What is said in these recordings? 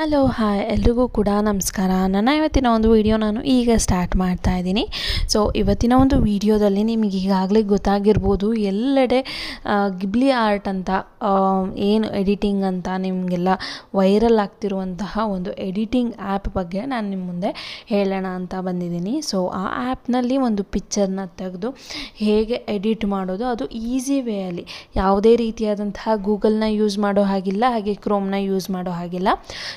Hello hi ಎಲ್ರಿಗೂ ಕೂಡ ನಮಸ್ಕಾರ. ನನ್ನ ಇವತ್ತಿನ ಒಂದು ವಿಡಿಯೋ ನಾನು ಈಗ ಸ್ಟಾರ್ಟ್ ಮಾಡ್ತಾ ಇದ್ದೀನಿ. ಸೊ ಇವತ್ತಿನ ಒಂದು ವಿಡಿಯೋದಲ್ಲಿ ನಿಮಗೆ ಈಗಾಗಲೇ ಗೊತ್ತಾಗಿರ್ಬೋದು ಎಲ್ಲೆಡೆ ಗಿಬ್ಲಿ ಆರ್ಟ್ ಅಂತ ಏನು ಎಡಿಟಿಂಗ್ ಅಂತ ನಿಮಗೆಲ್ಲ ವೈರಲ್ ಆಗ್ತಿರುವಂತಹ ಒಂದು ಎಡಿಟಿಂಗ್ ಆ್ಯಪ್ ಬಗ್ಗೆ ನಾನು ನಿಮ್ಮ ಮುಂದೆ ಹೇಳೋಣ ಅಂತ ಬಂದಿದ್ದೀನಿ. ಸೊ ಆ ಆ್ಯಪ್ನಲ್ಲಿ ಒಂದು ಪಿಕ್ಚರ್ನ ತೆಗೆದು ಹೇಗೆ ಎಡಿಟ್ ಮಾಡೋದು, ಅದು ಈಸಿ ವೇಯಲ್ಲಿ ಯಾವುದೇ ರೀತಿಯಾದಂತಹ ಗೂಗಲ್ನ ಯೂಸ್ ಮಾಡೋ ಹಾಗಿಲ್ಲ, ಹಾಗೆ ಕ್ರೋಮ್ನ ಯೂಸ್ ಮಾಡೋ ಹಾಗಿಲ್ಲ.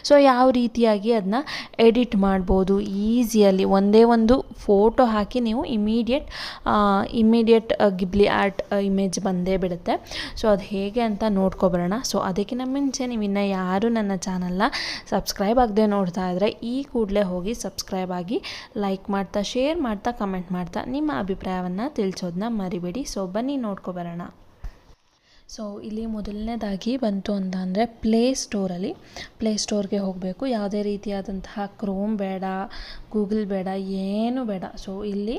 ಸೊ ಯಾವ ರೀತಿಯಾಗಿ ಅದನ್ನ ಎಡಿಟ್ ಮಾಡ್ಬೋದು? ಈಸಿಯಲ್ಲಿ ಒಂದೇ ಒಂದು ಫೋಟೋ ಹಾಕಿ ನೀವು immediate immediate Ghibli art image ಬಂದೇ ಬಿಡುತ್ತೆ. ಸೊ ಅದು ಹೇಗೆ ಅಂತ ನೋಡ್ಕೊಬರೋಣ. ಸೊ ಅದಕ್ಕಿಂತ ಮುಂಚೆ ನೀವು ಇನ್ನು ಯಾರು ನನ್ನ ಚಾನಲ್ನ ಸಬ್ಸ್ಕ್ರೈಬ್ ಆಗದೆ ನೋಡ್ತಾ ಇದ್ದರೆ ಈ ಕೂಡಲೇ ಹೋಗಿ ಸಬ್ಸ್ಕ್ರೈಬ್ ಆಗಿ ಲೈಕ್ ಮಾಡ್ತಾ ಶೇರ್ ಮಾಡ್ತಾ ಕಮೆಂಟ್ ಮಾಡ್ತಾ ನಿಮ್ಮ ಅಭಿಪ್ರಾಯವನ್ನು ತಿಳಿಸೋದನ್ನ ಮರಿಬೇಡಿ. ಸೊ ಬನ್ನಿ ನೋಡ್ಕೊಬರೋಣ. ಸೊ ಇಲ್ಲಿ ಮೊದಲನೇದಾಗಿ ಬಂತು ಅಂತ ಅಂದರೆ ಪ್ಲೇ ಸ್ಟೋರಲ್ಲಿ ಪ್ಲೇ ಸ್ಟೋರ್ಗೆ ಹೋಗಬೇಕು. ಯಾವುದೇ ರೀತಿಯಾದಂತಹ ಕ್ರೋಮ್ ಬೇಡ ಗೂಗಲ್ ಬೇಡ, ಏನು ಬೇಡ. ಸೊ ಇಲ್ಲಿ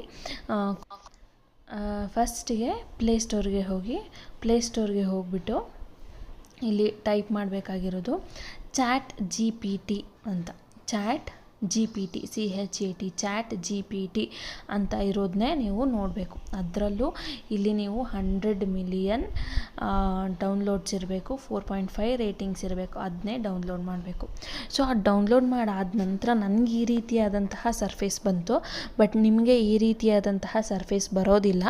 ಫಸ್ಟಿಗೆ ಪ್ಲೇ ಸ್ಟೋರ್ಗೆ ಹೋಗಿ ಪ್ಲೇ ಸ್ಟೋರ್ಗೆ ಹೋಗಿಬಿಟ್ಟು ಇಲ್ಲಿ ಟೈಪ್ ಮಾಡಬೇಕಾಗಿರೋದು ಚಾಟ್ ಜಿ ಪಿ ಟಿ ಅಂತ. Chat G P T C H A T chat G P T ಅಂತ ಇರೋದನ್ನೇ ನೀವು ನೋಡಬೇಕು. ಅದರಲ್ಲೂ ಇಲ್ಲಿ ನೀವು ಹಂಡ್ರೆಡ್ ಮಿಲಿಯನ್ ಡೌನ್ಲೋಡ್ಸ್ ಇರಬೇಕು ಫೋರ್ ಪಾಯಿಂಟ್ ಫೈವ್ ರೇಟಿಂಗ್ಸ್ ಇರಬೇಕು ಅದನ್ನೇ ಡೌನ್ಲೋಡ್ ಮಾಡಬೇಕು. ಸೊ ಆ ಡೌನ್ಲೋಡ್ ಮಾಡಾದ ನಂತರ ನನಗೆ ಈ ರೀತಿಯಾದಂತಹ ಸರ್ಫೇಸ್ ಬಂತು ಬಟ್ ನಿಮಗೆ ಈ ರೀತಿಯಾದಂತಹ ಸರ್ಫೇಸ್ ಬರೋದಿಲ್ಲ.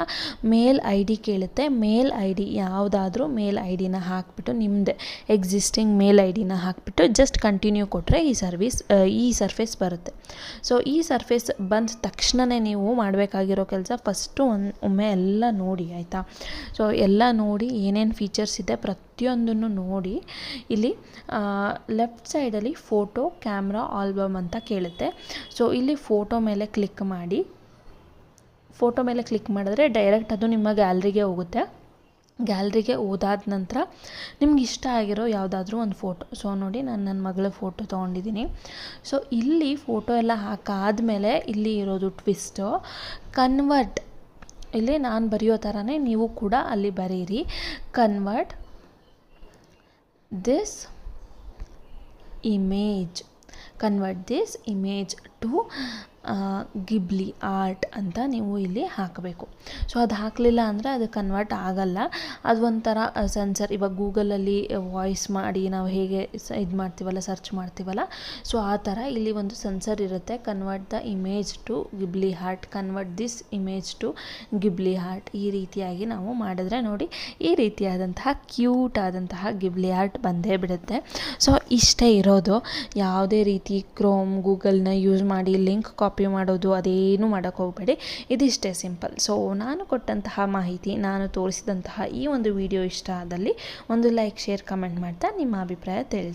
ಮೇಲ್ ಐ ಡಿ ಕೇಳುತ್ತೆ, ಮೇಲ್ ಐ ಡಿ ಯಾವುದಾದ್ರೂ ಮೇಲ್ ಐ ಡಿನ ಹಾಕಿಬಿಟ್ಟು ನಿಮ್ಮದೇ ಎಕ್ಸಿಸ್ಟಿಂಗ್ ಮೇಲ್ ಐ ಡಿನ ಹಾಕಿಬಿಟ್ಟು ಜಸ್ಟ್ ಕಂಟಿನ್ಯೂ ಕೊಟ್ಟರೆ ಈ ಸರ್ವಿಸ್ ಈ ಸರ್ಫೇಸ್ ಬರುತ್ತೆ. ಸೊ ಈ ಸರ್ಫೇಸ್ ಬಂದ ತಕ್ಷಣವೇ ನೀವು ಮಾಡಬೇಕಾಗಿರೋ ಕೆಲಸ ಫಸ್ಟು ಒಂದು ಒಮ್ಮೆ ಎಲ್ಲ ನೋಡಿ, ಆಯಿತಾ? ಸೊ ಎಲ್ಲ ನೋಡಿ, ಏನೇನು ಫೀಚರ್ಸ್ ಇದೆ ಪ್ರತಿಯೊಂದನ್ನು ನೋಡಿ. ಇಲ್ಲಿ ಲೆಫ್ಟ್ ಸೈಡಲ್ಲಿ ಫೋಟೋ ಕ್ಯಾಮ್ರಾ ಆಲ್ಬಮ್ ಅಂತ ಕೇಳುತ್ತೆ. ಸೊ ಇಲ್ಲಿ ಫೋಟೋ ಮೇಲೆ ಕ್ಲಿಕ್ ಮಾಡಿ. ಫೋಟೋ ಮೇಲೆ ಕ್ಲಿಕ್ ಮಾಡಿದ್ರೆ ಡೈರೆಕ್ಟ್ ಅದು ನಿಮ್ಮ ಗ್ಯಾಲ್ರಿಗೆ ಹೋಗುತ್ತೆ. ಗ್ಯಾಲ್ರಿಗೆ ಓದಾದ ನಂತರ ನಿಮ್ಗೆ ಇಷ್ಟ ಆಗಿರೋ ಯಾವುದಾದ್ರೂ ಒಂದು ಫೋಟೋ. ಸೊ ನೋಡಿ ನಾನು ನನ್ನ ಮಗಳ ಫೋಟೋ ತೊಗೊಂಡಿದ್ದೀನಿ. ಸೊ ಇಲ್ಲಿ ಫೋಟೋ ಎಲ್ಲ ಹಾಕಾದಮೇಲೆ ಇಲ್ಲಿ ಇರೋದು ಟ್ವಿಸ್ಟು ಕನ್ವರ್ಟ್ ಇಲ್ಲಿ ನಾನು ಬರೆಯೋ ಥರನೇ ನೀವು ಕೂಡ ಅಲ್ಲಿ ಬರೀರಿ. Convert this image convert this image to Ghibli art ಅಂತ ನೀವು ಇಲ್ಲಿ ಹಾಕಬೇಕು. ಸೊ ಅದು ಹಾಕಲಿಲ್ಲ ಅಂದರೆ ಅದು ಕನ್ವರ್ಟ್ ಆಗಲ್ಲ. ಅದು ಒಂಥರ ಸೆನ್ಸರ್ ಇವಾಗ ಗೂಗಲಲ್ಲಿ ವಾಯ್ಸ್ ಮಾಡಿ ನಾವು ಹೇಗೆ ಇದು ಮಾಡ್ತೀವಲ್ಲ ಸರ್ಚ್ ಮಾಡ್ತೀವಲ್ಲ ಸೊ ಆ ಥರ ಇಲ್ಲಿ ಒಂದು ಸೆನ್ಸರ್ ಇರುತ್ತೆ. Convert the image to Ghibli art convert this image to Ghibli art ಈ ರೀತಿಯಾಗಿ ನಾವು ಮಾಡಿದ್ರೆ ನೋಡಿ, ಈ ರೀತಿಯಾದಂತಹ ಕ್ಯೂಟ್ ಆದಂತಹ ಗಿಬ್ಲಿ ಆರ್ಟ್ ಬಂದೇ ಬಿಡುತ್ತೆ. ಸೊ ಇಷ್ಟೇ ಇರೋದು. ಯಾವುದೇ ರೀತಿ ಕ್ರೋಮ್ ಗೂಗಲ್ನ ಯೂಸ್ ಮಾಡಿ ಲಿಂಕ್ ಕಾಪಿ ಮಾಡೋದು ಅದೇನು ಮಾಡೋಕ್ಕೆ ಹೋಗಬೇಡಿ. ಇದಿಷ್ಟೇ ಸಿಂಪಲ್ ಸೊ ನಾನು ಕೊಟ್ಟಂತಹ ಮಾಹಿತಿ, ನಾನು ತೋರಿಸಿದಂತಹ ಈ ಒಂದು ವಿಡಿಯೋ ಇಷ್ಟ ಆದಲ್ಲಿ ಒಂದು ಲೈಕ್ ಶೇರ್ ಕಮೆಂಟ್ ಮಾಡ್ತಾ ನಿಮ್ಮ ಅಭಿಪ್ರಾಯ ತಿಳಿಸಿ.